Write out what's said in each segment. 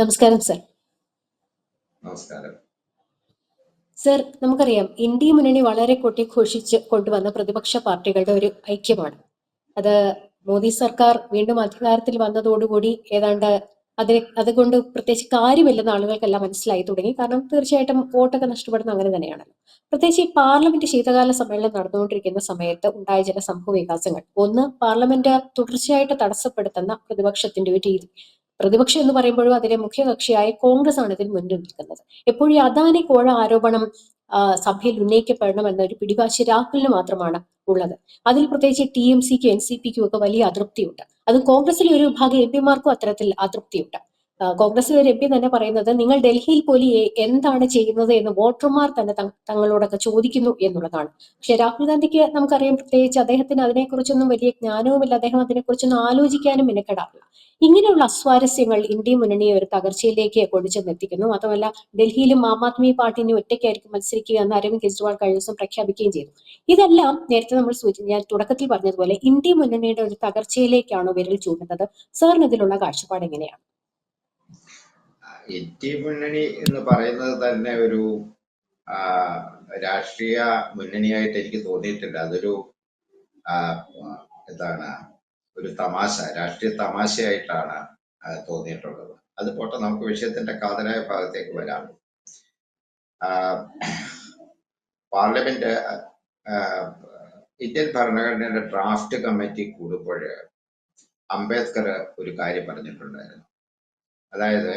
നമസ്കാരം സർ നമസ്കാരം. സർ നമുക്കറിയാം ഇന്ത്യ മുന്നണി വളരെ കൊട്ടിഘോഷിച്ച് കൊണ്ടുവന്ന പ്രതിപക്ഷ പാർട്ടികളുടെ ഒരു ഐക്യമാണ്. അത് മോദി സർക്കാർ വീണ്ടും അധികാരത്തിൽ വന്നതോടുകൂടി ഏതാണ്ട് അതിന് അതുകൊണ്ട് പ്രത്യേകിച്ച് കാര്യമില്ലെന്ന് ആളുകൾക്കെല്ലാം മനസ്സിലായി തുടങ്ങി. കാരണം തീർച്ചയായിട്ടും വോട്ടൊക്കെ നഷ്ടപ്പെടുന്ന അങ്ങനെ തന്നെയാണല്ലോ. പ്രത്യേകിച്ച് ഈ പാർലമെന്റ് ശീതകാല സമ്മേളനം നടന്നുകൊണ്ടിരിക്കുന്ന സമയത്ത് ഉണ്ടായ ചില സംഭവ വികാസങ്ങൾ. ഒന്ന് പാർലമെന്റ് തുടർച്ചയായിട്ട് തടസ്സപ്പെടുത്തുന്ന പ്രതിപക്ഷത്തിന്റെ ഒരു രീതി. പ്രതിപക്ഷം എന്ന് പറയുമ്പോഴും അതിലെ മുഖ്യകക്ഷിയായ കോൺഗ്രസ് ആണ് ഇതിൽ മുന്നിൽ നിൽക്കുന്നത്. എപ്പോഴും അദാനി കോഴ ആരോപണം സഭയിൽ ഉന്നയിക്കപ്പെടണം എന്ന ഒരു പിടിവാശി രാഹുലിന് മാത്രമാണ് ഉള്ളത്. അതിൽ പ്രത്യേകിച്ച് ടി എം സിക്കും എൻ സി പിക്കും ഒക്കെ വലിയ അതൃപ്തിയുണ്ട്. അത് കോൺഗ്രസിലെ ഒരു വിഭാഗം എം പിമാർക്കും അത്തരത്തിൽ അതൃപ്തിയുണ്ട്. കോൺഗ്രസിലെ ഒരു എം പി തന്നെ പറയുന്നത് നിങ്ങൾ ഡൽഹിയിൽ പോലും എന്താണ് ചെയ്യുന്നത് എന്ന് വോട്ടർമാർ തന്നെ തങ്- തങ്ങളോടൊക്കെ ചോദിക്കുന്നു എന്നുള്ളതാണ്. പക്ഷെ രാഹുൽ ഗാന്ധിക്ക് നമുക്കറിയാം പ്രത്യേകിച്ച് അദ്ദേഹത്തിന് അതിനെക്കുറിച്ചൊന്നും വലിയ ജ്ഞാനവുമില്ല. അദ്ദേഹം അതിനെക്കുറിച്ചൊന്നും ആലോചിക്കാനും മിനക്കെടാറില്ല. ഇങ്ങനെയുള്ള അസ്വാരസ്യങ്ങൾ ഇന്ത്യ മുന്നണിയെ ഒരു തകർച്ചയിലേക്ക് കൊണ്ടുചെന്നെത്തിക്കുന്നു. മാത്രമല്ല ഡൽഹിയിലും ആം ആദ്മി പാർട്ടിനെ ഒറ്റയ്ക്കായിരിക്കും മത്സരിക്കുക എന്ന് അരവിന്ദ് കെജ്രിവാൾ കഴിഞ്ഞ ദിവസം പ്രഖ്യാപിക്കുകയും ചെയ്തു. ഇതെല്ലാം നേരത്തെ നമ്മൾ സൂചി ഞാൻ തുടക്കത്തിൽ പറഞ്ഞതുപോലെ ഇന്ത്യ മുന്നണിയുടെ ഒരു തകർച്ചയിലേക്കാണോ വിരൽ ചൂണ്ടുന്നത്. സാറിന് ഇതിലുള്ള കാഴ്ചപ്പാട് എങ്ങനെയാണ്? ഇന്ത്യ മുന്നണി എന്ന് പറയുന്നത് തന്നെ ഒരു രാഷ്ട്രീയ മുന്നണിയായിട്ട് എനിക്ക് തോന്നിയിട്ടില്ല അതൊരു എന്താണ് ഒരു തമാശ രാഷ്ട്രീയ തമാശയായിട്ടാണ് തോന്നിയിട്ടുള്ളത്. അത് പോട്ടെ നമുക്ക് വിഷയത്തിന്റെ കാതലായ ഭാഗത്തേക്ക് വരാം. പാർലമെന്റ് ഇന്ത്യൻ ഭരണഘടനയുടെ ഡ്രാഫ്റ്റ് കമ്മിറ്റി കൂടുമ്പോൾ അംബേദ്കർ ഒരു കാര്യം പറഞ്ഞിട്ടുണ്ടായിരുന്നു. അതായത്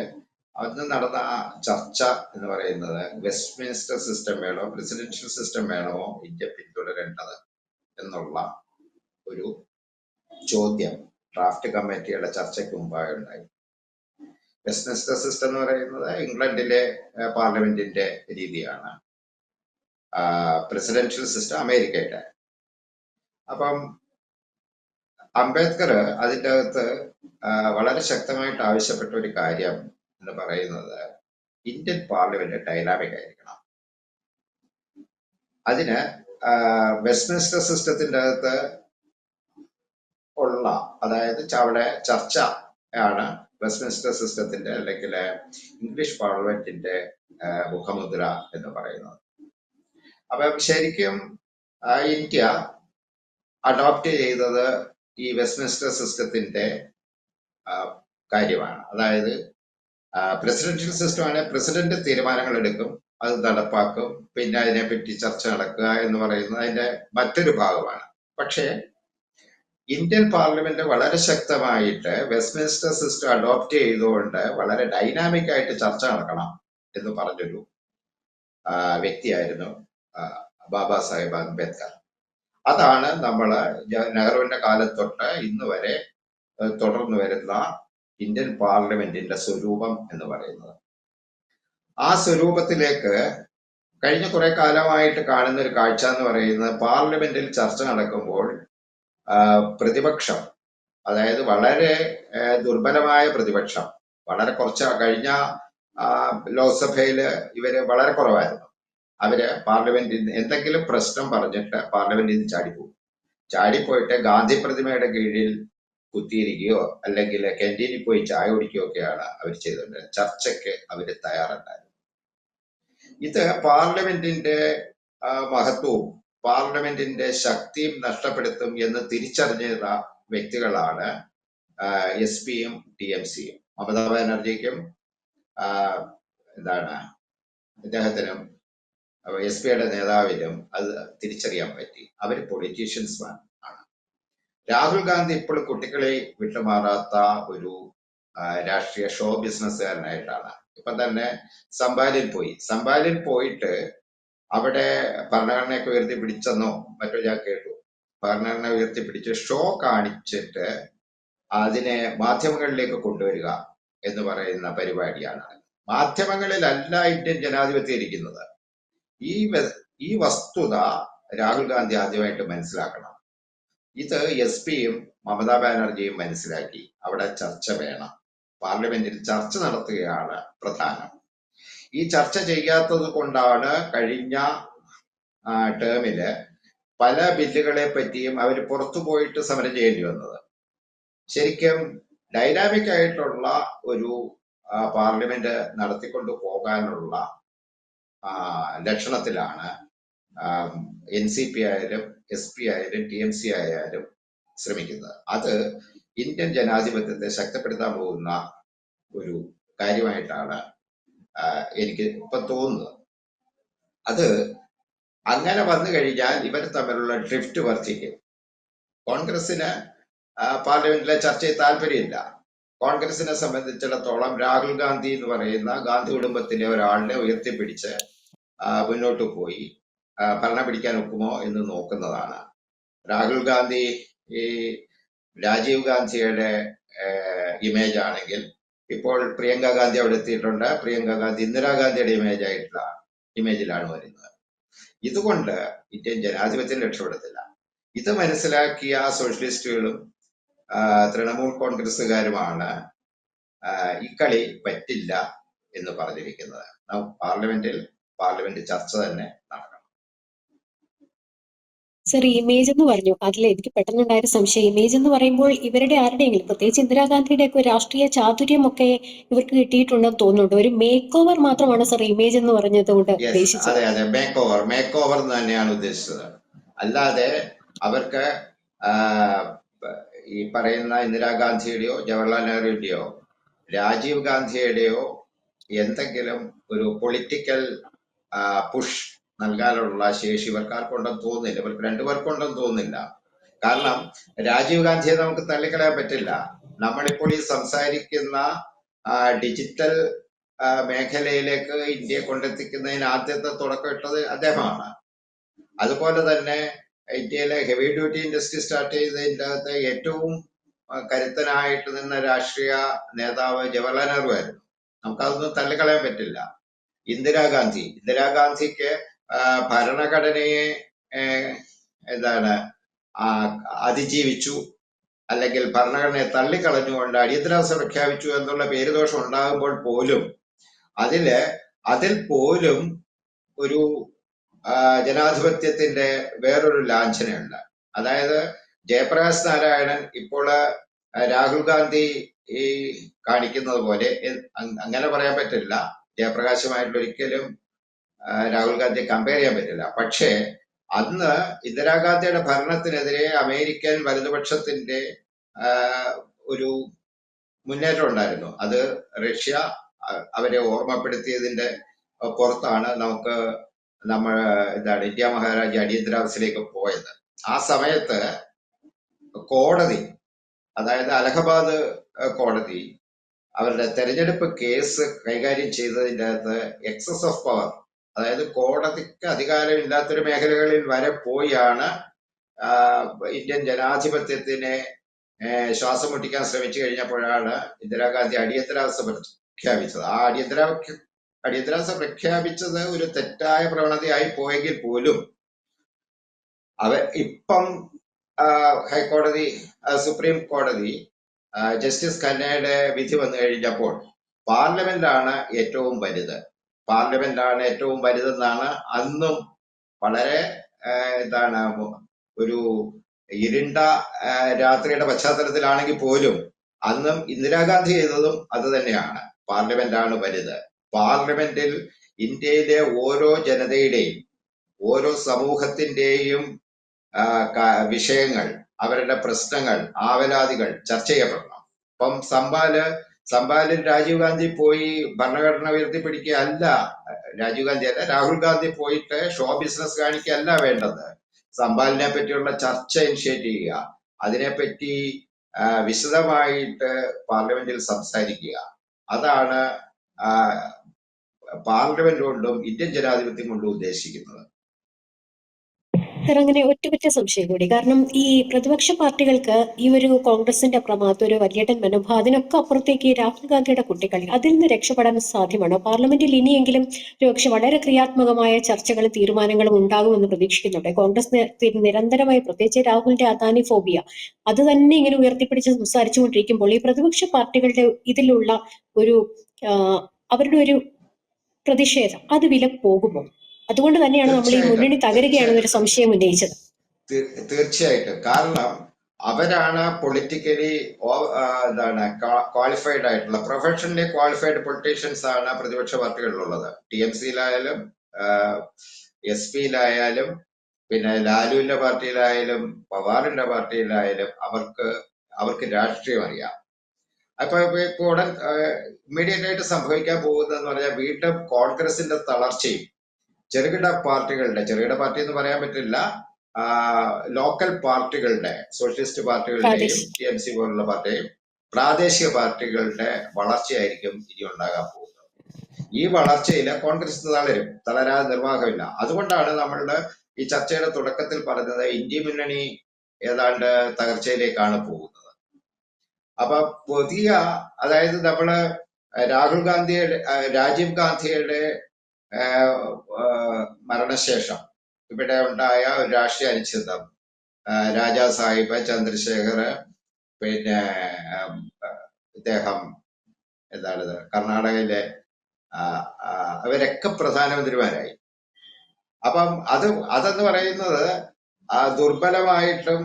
അന്ന് നടന്ന ആ ചർച്ച എന്ന് പറയുന്നത് വെസ്റ്റ്മിനിസ്റ്റർ സിസ്റ്റം വേണോ പ്രസിഡൻഷ്യൽ സിസ്റ്റം വേണോ ഇന്ത്യ പിന്തുടരേണ്ടത് എന്നുള്ള ഒരു ചോദ്യം ഡ്രാഫ്റ്റ് കമ്മിറ്റിയുടെ ചർച്ചയ്ക്ക് മുമ്പായി ഉണ്ടായി വെസ്റ്റ്മിനിസ്റ്റർ സിസ്റ്റം എന്ന് പറയുന്നത് ഇംഗ്ലണ്ടിലെ പാർലമെന്റിന്റെ രീതിയാണ്. പ്രസിഡൻഷ്യൽ സിസ്റ്റം അമേരിക്കയുടെ. അപ്പം അംബേദ്കർ അതിന്റെ അകത്ത് വളരെ ശക്തമായിട്ട് ആവശ്യപ്പെട്ട ഒരു കാര്യം എന്ന് പറയുന്നത് ഇന്ത്യൻ പാർലമെന്റ് ഡൈനാമിക് ആയിരിക്കണം. അതിന് വെസ്റ്റ്മിൻസ്റ്റർ സിസ്റ്റത്തിന്റെ അകത്ത് ഉള്ള അതായത് അവിടെ ചർച്ച ആണ് വെസ്റ്റ്മിൻസ്റ്റർ സിസ്റ്റത്തിന്റെ അല്ലെങ്കിൽ ഇംഗ്ലീഷ് പാർലമെന്റിന്റെ മുഖമുദ്ര എന്ന് പറയുന്നത്. അപ്പൊ ശരിക്കും ഇന്ത്യ അഡോപ്റ്റ് ചെയ്തത് ഈ വെസ്റ്റ്മിൻസ്റ്റർ സിസ്റ്റത്തിന്റെ കാര്യമാണ്. അതായത് പ്രസിഡൻഷ്യൽ സിസ്റ്റം സിസ്റ്റമാണ് പ്രസിഡന്റ് തീരുമാനങ്ങൾ എടുക്കും അത് നടപ്പാക്കും പിന്നെ അതിനെപ്പറ്റി ചർച്ച നടക്കുക എന്ന് പറയുന്നത് അതിന്റെ മറ്റൊരു ഭാഗമാണ്. പക്ഷേ ഇന്ത്യൻ പാർലമെന്റ് വളരെ ശക്തമായിട്ട് വെസ്റ്റ്മിൻസ്റ്റർ സിസ്റ്റം അഡോപ്റ്റ് ചെയ്തുകൊണ്ട് വളരെ ഡൈനാമിക് ആയിട്ട് ചർച്ച നടക്കണം എന്ന് പറഞ്ഞൊരു വ്യക്തിയായിരുന്നു ബാബാ സാഹേബ് അംബേദ്കർ. അതാണ് നമ്മൾ നെഹ്റുവിന്റെ കാലത്തൊട്ട് ഇന്ന് വരെ തുടർന്നു വരുന്ന ഇന്ത്യൻ പാർലമെന്റിന്റെ സ്വരൂപം എന്ന് പറയുന്നത്. ആ സ്വരൂപത്തിലേക്ക് കഴിഞ്ഞ കുറെ കാലമായിട്ട് കാണുന്ന ഒരു കാഴ്ച എന്ന് പറയുന്നത് പാർലമെന്റിൽ ചർച്ച നടക്കുമ്പോൾ പ്രതിപക്ഷം അതായത് വളരെ ദുർബലമായ പ്രതിപക്ഷം വളരെ കുറച്ച് കഴിഞ്ഞ ലോക്സഭയിൽ ഇവർ വളരെ കുറവായിരുന്നു. അവർ പാർലമെന്റിൽ എന്തെങ്കിലും പ്രശ്നം പറഞ്ഞിട്ട് പാർലമെന്റിൽ നിന്ന് ചാടിപ്പോകും. ചാടിപ്പോയിട്ട് ഗാന്ധി പ്രതിമയുടെ കീഴിൽ കുത്തിയിരിക്കുകയോ അല്ലെങ്കിൽ ക്യാന്റീനിൽ പോയി ചായ കുടിക്കുകയോ ഒക്കെയാണ് അവർ ചെയ്തുകൊണ്ടിരുന്നത്. ചർച്ചയ്ക്ക് അവർ തയ്യാറുണ്ടായിരുന്നു ഇത് പാർലമെന്റിന്റെ മഹത്വവും പാർലമെന്റിന്റെ ശക്തിയും നഷ്ടപ്പെടുത്തും എന്ന് തിരിച്ചറിഞ്ഞ വ്യക്തികളാണ് എസ് പിയും ടി എം സിയും. മമതാ ബാനർജിക്കും എന്താണ് അദ്ദേഹത്തിനും എസ് പിയുടെ നേതാവിനും അത് തിരിച്ചറിയാൻ പറ്റി. അവർ പൊളിറ്റീഷ്യൻസ് ആണ് രാഹുൽ ഗാന്ധി ഇപ്പോൾ കുട്ടികളെ വിട്ടുമാറാത്ത ഒരു രാഷ്ട്രീയ ഷോ ബിസിനസ്സുകാരനായിട്ടാണ് ഇപ്പൊ തന്നെ സംബാലിൽ പോയി. സംബാലിൽ പോയിട്ട് അവിടെ ഭരണഘടനയൊക്കെ ഉയർത്തി പിടിച്ചെന്നോ മറ്റോ ഞാൻ കേട്ടു. ഭരണഘടന ഉയർത്തി പിടിച്ച് ഷോ കാണിച്ചിട്ട് അതിനെ മാധ്യമങ്ങളിലേക്ക് കൊണ്ടുവരിക എന്ന് പറയുന്ന പരിപാടിയാണ്. മാധ്യമങ്ങളിലല്ല ഇന്ത്യൻ ജനാധിപത്യം ഇരിക്കുന്നത്. ഈ ഈ വസ്തുത രാഹുൽ ഗാന്ധി ആദ്യമായിട്ട് മനസ്സിലാക്കണം. ഇത് എസ് പിയും മമതാ ബാനർജിയും മനസ്സിലാക്കി. അവിടെ ചർച്ച വേണം. പാർലമെന്റിൽ ചർച്ച നടത്തുകയാണ് പ്രധാനം. ഈ ചർച്ച ചെയ്യാത്തത് കൊണ്ടാണ് കഴിഞ്ഞ ടേമിൽ പല ബില്ലുകളെ പറ്റിയും അവർ പുറത്തു പോയിട്ട് സമരം ചെയ്യേണ്ടി വന്നത്. ശരിക്കും ഡൈനാമിക് ആയിട്ടുള്ള ഒരു പാർലമെന്റ് നടത്തിക്കൊണ്ടു പോകാനുള്ള ലക്ഷണത്തിലാണ് എൻ സി പി ആയാലും എസ് പി ആയാലും ടി എം സി ആയാലും ശ്രമിക്കുന്നത്. അത് ഇന്ത്യൻ ജനാധിപത്യത്തെ ശക്തിപ്പെടുത്താൻ പോകുന്ന ഒരു കാര്യമായിട്ടാണ് എനിക്ക് ഇപ്പൊ തോന്നുന്നത്. അത് അങ്ങനെ വന്നു കഴിഞ്ഞാൽ ഇവർ തമ്മിലുള്ള ഡ്രിഫ്റ്റ് വർദ്ധിക്കും. കോൺഗ്രസിന് പാർലമെന്റിലെ ചർച്ചയിൽ താല്പര്യമില്ല. കോൺഗ്രസിനെ സംബന്ധിച്ചിടത്തോളം രാഹുൽ ഗാന്ധി എന്ന് പറയുന്ന ഗാന്ധി കുടുംബത്തിലെ ഒരാളിനെ ഉയർത്തിപ്പിടിച്ച് മുന്നോട്ട് പോയി. ഭരണം പിടിക്കാൻ ഒക്കുമോ എന്ന് നോക്കുന്നതാണ്. രാഹുൽ ഗാന്ധി ഈ രാജീവ് ഗാന്ധിയുടെ ഇമേജ് ആണെങ്കിൽ ഇപ്പോൾ പ്രിയങ്ക ഗാന്ധി അവിടെ എത്തിയിട്ടുണ്ട്. പ്രിയങ്ക ഗാന്ധി ഇന്ദിരാഗാന്ധിയുടെ ഇമേജ് ആയിട്ടുള്ള ഇമേജിലാണ് വരുന്നത്. ഇതുകൊണ്ട് ഇന്ത്യൻ ജനാധിപത്യം രക്ഷപ്പെടത്തില്ല. ഇത് മനസ്സിലാക്കിയ സോഷ്യലിസ്റ്റുകളും തൃണമൂൽ കോൺഗ്രസ്സുകാരുമാണ് ഇക്കളി പറ്റില്ല എന്ന് പറഞ്ഞിരിക്കുന്നത്. പാർലമെന്റിൽ പാർലമെന്റ് ചർച്ച തന്നെ നടക്കണം സർ ഇമേജ് എന്ന് പറഞ്ഞു. അതിൽ എനിക്ക് പെട്ടെന്നുണ്ടായ ഒരു സംശയം. ഇമേജ് എന്ന് പറയുമ്പോൾ ഇവരുടെ ആരുടെയെങ്കിലും പ്രത്യേകിച്ച് ഇന്ദിരാഗാന്ധിയുടെ ഒക്കെ രാഷ്ട്രീയ ചാതുര്യമൊക്കെ ഇവർക്ക് കിട്ടിയിട്ടുണ്ടെന്ന് തോന്നുന്നുണ്ട്. ഒരു മേക്ക് ഓവർ മാത്രമാണ് സർ ഇമേജ് എന്ന് പറഞ്ഞത് കൊണ്ട് ഉദ്ദേശിച്ചത്. അതെ അതെ. മേക്ക് ഓവർ മേക്ക് ഓവർ തന്നെയാണ് ഉദ്ദേശിച്ചത്. അല്ലാതെ അവർക്ക് ഈ പറയുന്ന ഇന്ദിരാഗാന്ധിയുടെയോ ജവഹർലാൽ നെഹ്റുവിന്റെയോ രാജീവ് ഗാന്ധിയുടെയോ എന്തെങ്കിലും ഒരു പൊളിറ്റിക്കൽ പുഷ് നൽകാനുള്ള ശേഷി ഇവർക്ക് ആർക്കുണ്ടെന്ന് തോന്നുന്നില്ല. ഇവർക്ക് രണ്ടുപേർക്കുണ്ടെന്ന് തോന്നുന്നില്ല. കാരണം രാജീവ് ഗാന്ധിയെ നമുക്ക് തള്ളിക്കളയാൻ പറ്റില്ല. നമ്മളിപ്പോൾ ഈ സംസാരിക്കുന്ന ഡിജിറ്റൽ മേഖലയിലേക്ക് ഇന്ത്യയെ കൊണ്ടെത്തിക്കുന്നതിന് ആദ്യത്തെ തുടക്കം ഇട്ടത് അദ്ദേഹമാണ്. അതുപോലെ തന്നെ ഇന്ത്യയിലെ ഹെവി ഡ്യൂട്ടി ഇൻഡസ്ട്രി സ്റ്റാർട്ട് ചെയ്തതിന്റെ അകത്ത് ഏറ്റവും കരുത്തനായിട്ട് നിന്ന രാഷ്ട്രീയ നേതാവ് ജവഹർലാൽ നെഹ്റു ആയിരുന്നു. നമുക്കതൊന്നും തള്ളിക്കളയാൻ പറ്റില്ല. ഇന്ദിരാഗാന്ധി. ഇന്ദിരാഗാന്ധിക്ക് ഭരണഘടനയെ എന്താണ് അതിജീവിച്ചു അല്ലെങ്കിൽ ഭരണഘടനയെ തള്ളിക്കളഞ്ഞുകൊണ്ട് അടിയന്തരാവസ്ഥ പ്രഖ്യാപിച്ചു എന്നുള്ള പേരുദോഷം ഉണ്ടാകുമ്പോൾ പോലും അതിൽ അതിൽ പോലും ഒരു ജനാധിപത്യത്തിന്റെ വേറൊരു ലാഞ്ചനയുണ്ട്. അതായത് ജയപ്രകാശ് നാരായണൻ ഇപ്പോൾ രാഹുൽ ഗാന്ധി ഈ കാണിക്കുന്നത് പോലെ അങ്ങനെ പറയാൻ പറ്റില്ല. ജയപ്രകാശുമായിട്ട് ഒരിക്കലും രാഹുൽ ഗാന്ധിയെ കമ്പയർ ചെയ്യാൻ പറ്റില്ല. പക്ഷേ അന്ന് ഇന്ദിരാഗാന്ധിയുടെ ഭരണത്തിനെതിരെ അമേരിക്കൻ വലതുപക്ഷത്തിന്റെ ഒരു മുന്നേറ്റം ഉണ്ടായിരുന്നു. അത് റഷ്യ അവരെ ഓർമ്മപ്പെടുത്തിയതിന്റെ പുറത്താണ് നമുക്ക് നമ്മൾ എന്താണ് ഇന്ത്യ മഹാരാജ അടിയന്തരാവസ്ഥയിലേക്ക് പോയത്. ആ സമയത്ത് കോടതി അതായത് അലഹബാദ് കോടതി അവരുടെ തെരഞ്ഞെടുപ്പ് കേസ് കൈകാര്യം ചെയ്തതിന്റെ അകത്ത് എക്സസ് ഓഫ് പവർ അതായത് കോടതിക്ക് അധികാരമില്ലാത്തൊരു മേഖലകളിൽ വരെ പോയാണ് ഇന്ത്യൻ ജനാധിപത്യത്തിനെ ശ്വാസം മുട്ടിക്കാൻ ശ്രമിച്ചു കഴിഞ്ഞപ്പോഴാണ് ഇന്ദിരാഗാന്ധി അടിയന്തരാവസ്ഥ പ്രഖ്യാപിച്ചത്. ആ അടിയന്തര അടിയന്തരാവസ്ഥ പ്രഖ്യാപിച്ചത് ഒരു തെറ്റായ പ്രവണതയായി പോയെങ്കിൽ പോലും അവ ഇപ്പം ഹൈക്കോടതി സുപ്രീം കോടതി ജസ്റ്റിസ് ഖന്നയുടെ വിധി വന്നു കഴിഞ്ഞപ്പോൾ പാർലമെന്റാണ് ഏറ്റവും വലുത്. പാർലമെന്റാണ് ഏറ്റവും വലുതെന്നാണ് അന്നും വളരെ എന്താണ് ഒരു ഇരുണ്ട രാത്രിയുടെ പശ്ചാത്തലത്തിലാണെങ്കിൽ പോലും അന്നും ഇന്ദിരാഗാന്ധി ചെയ്തതും അത് തന്നെയാണ്. പാർലമെന്റാണ് വലുത്. പാർലമെന്റിൽ ഇന്ത്യയിലെ ഓരോ ജനതയുടെയും ഓരോ സമൂഹത്തിന്റെയും വിഷയങ്ങൾ അവരുടെ പ്രശ്നങ്ങൾ ആവലാതികൾ ചർച്ച ചെയ്യപ്പെടണം. ഇപ്പം സംബാൽ സംബാലിൽ രാജീവ് ഗാന്ധി പോയി ഭരണഘടന ഉയർത്തിപ്പിടിക്കുക അല്ല രാജീവ് ഗാന്ധി അല്ല രാഹുൽ ഗാന്ധി പോയിട്ട് ഷോ ബിസിനസ് കാണിക്കുകയല്ല വേണ്ടത്. സംബാലിനെ പറ്റിയുള്ള ചർച്ച ഇനിഷ്യേറ്റ് ചെയ്യുക അതിനെപ്പറ്റി വിശദമായിട്ട് പാർലമെന്റിൽ സംസാരിക്കുക. അതാണ് പാർലമെന്റ് കൊണ്ടും ഇന്ത്യൻ ജനാധിപത്യം കൊണ്ടും ഉദ്ദേശിക്കുന്നത്. സർ അങ്ങനെ ഒറ്റപ്പറ്റ സംശയം കൂടി. കാരണം ഈ പ്രതിപക്ഷ പാർട്ടികൾക്ക് ഈ ഒരു കോൺഗ്രസിന്റെ പ്രമാദം ഒരു വലിയേട്ടൻ മനോഭാവം അതിനൊക്കെ അപ്പുറത്തേക്ക് രാഹുൽ ഗാന്ധിയുടെ കുട്ടിക്കളി അതിൽ നിന്ന് രക്ഷപ്പെടാൻ സാധ്യമാണോ? പാർലമെന്റിൽ ഇനിയെങ്കിലും ഒരുപക്ഷെ വളരെ ക്രിയാത്മകമായ ചർച്ചകളും തീരുമാനങ്ങളും ഉണ്ടാകുമെന്ന് പ്രതീക്ഷിക്കുന്നുണ്ട്. കോൺഗ്രസ് നിരന്തരമായി പ്രത്യേകിച്ച് രാഹുലിന്റെ അദാനി ഫോബിയ അത് തന്നെ ഇങ്ങനെ ഉയർത്തിപ്പിടിച്ച് സംസാരിച്ചുകൊണ്ടിരിക്കുമ്പോൾ ഈ പ്രതിപക്ഷ പാർട്ടികളുടെ ഇതിലുള്ള ഒരു അവരുടെ ഒരു പ്രതിഷേധം അത് വില പോകുമോ അതുകൊണ്ട് തന്നെയാണ് നമ്മൾ ഈ മുന്നണി തകരുകയാണെന്നൊരു സംശയം ഉന്നയിച്ചത്. തീർച്ചയായിട്ടും. കാരണം അവരാണ് പൊളിറ്റിക്കലി എന്താണ് ക്വാളിഫൈഡ് ആയിട്ടുള്ള പ്രൊഫഷണലി ക്വാളിഫൈഡ് പൊളിറ്റീഷ്യൻസ് ആണ് പ്രതിപക്ഷ പാർട്ടികളിലുള്ളത്. ടി എം സിയിലായാലും എസ് പിയിലായാലും പിന്നെ ലാലുവിന്റെ പാർട്ടിയിലായാലും പവാറിന്റെ പാർട്ടിയിലായാലും അവർക്ക് അവർക്ക് രാഷ്ട്രീയം അറിയാം. അപ്പൊ ഇപ്പൊ ഉടൻ ഇമ്മീഡിയറ്റ് ആയിട്ട് സംഭവിക്കാൻ പോകുന്നതെന്ന് പറഞ്ഞാൽ വീണ്ടും കോൺഗ്രസിന്റെ തളർച്ചയും ചെറുകിട പാർട്ടികളുടെ ചെറുകിട പാർട്ടി എന്ന് പറയാൻ പറ്റില്ല ലോക്കൽ പാർട്ടികളുടെ സോഷ്യലിസ്റ്റ് പാർട്ടികളുടെയും. ടി എം സി പോലുള്ള പാർട്ടിയും പ്രാദേശിക പാർട്ടികളുടെ വളർച്ചയായിരിക്കും ഇനി ഉണ്ടാകാൻ പോകുന്നത് ഈ വളർച്ചയിൽ കോൺഗ്രസ് തളരും തളരാതെ നിർവാഹമില്ല അതുകൊണ്ടാണ് നമ്മളുടെ ഈ ചർച്ചയുടെ തുടക്കത്തിൽ പറഞ്ഞത് ഇന്ത്യ മുന്നണി ഏതാണ്ട് തകർച്ചയിലേക്കാണ് പോകുന്നത് അപ്പൊ പുതിയ അതായത് നമ്മൾ രാഹുൽ ഗാന്ധിയുടെ രാജീവ് ഗാന്ധിയുടെ മരണശേഷം ഇവിടെ ഉണ്ടായ ഒരു രാഷ്ട്രീയ അനിശ്ചിതം രാജാ സാഹിബ് ചന്ദ്രശേഖർ പിന്നെ ഇദ്ദേഹം എന്താണിത് കർണാടകയിലെ അവരൊക്കെ പ്രധാനമന്ത്രിമാരായി. അപ്പം അത് അതെന്ന് പറയുന്നത് ദുർബലമായിട്ടും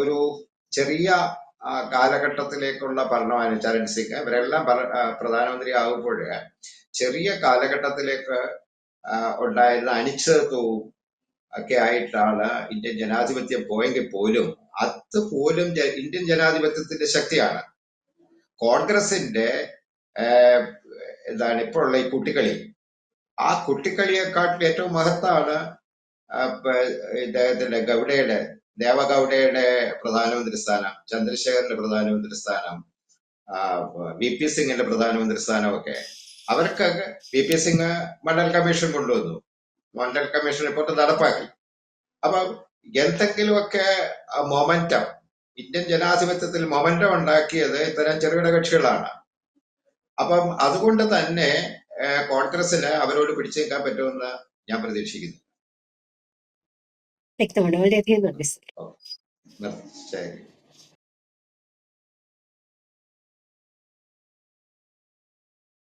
ഒരു ചെറിയ കാലഘട്ടത്തിലേക്കുള്ള ഭരണമാണ് ചരൺ സിംഗ്. ഇവരെല്ലാം പ്രധാനമന്ത്രി ആകുമ്പോൾ ചെറിയ കാലഘട്ടത്തിലേക്ക് ഉണ്ടായിരുന്ന അനിശ്ചിതത്വവും ഒക്കെ ആയിട്ടാണ് ഇന്ത്യൻ ജനാധിപത്യം പോയെങ്കിൽ പോലും അത് പോലും ഇന്ത്യൻ ജനാധിപത്യത്തിന്റെ ശക്തിയാണ്. കോൺഗ്രസിന്റെ എന്താണ് ഇപ്പോൾ ഉള്ള ഈ കുട്ടിക്കളി ആ കുട്ടിക്കളിയെക്കാട്ടിൽ ഏറ്റവും മഹത്താണ് ഇദ്ദേഹത്തിന്റെ ഗൗഡയുടെ ദേവഗൗഡയുടെ പ്രധാനമന്ത്രി സ്ഥാനം ചന്ദ്രശേഖരന്റെ പ്രധാനമന്ത്രി സ്ഥാനം വി പി സിംഗിന്റെ പ്രധാനമന്ത്രി സ്ഥാനമൊക്കെ. അവർക്കൊക്കെ V P Singh Mandal commission കൊണ്ടുവന്നു. മണ്ഡൽ കമ്മീഷൻ റിപ്പോർട്ട് നടപ്പാക്കി. അപ്പൊ എന്തെങ്കിലുമൊക്കെ മൊമെന്റം ഇന്ത്യൻ ജനാധിപത്യത്തിൽ മൊമെന്റം ഉണ്ടാക്കിയത് ഇത്തരം ചെറുകിട കക്ഷികളാണ്. അപ്പം അതുകൊണ്ട് തന്നെ കോൺഗ്രസിന് അവരോട് പിടിച്ചു നിൽക്കാൻ പറ്റുമെന്ന് ഞാൻ പ്രതീക്ഷിക്കുന്നു. വ്യക്തമാണ്. വളരെയധികം നന്ദി. ശരി.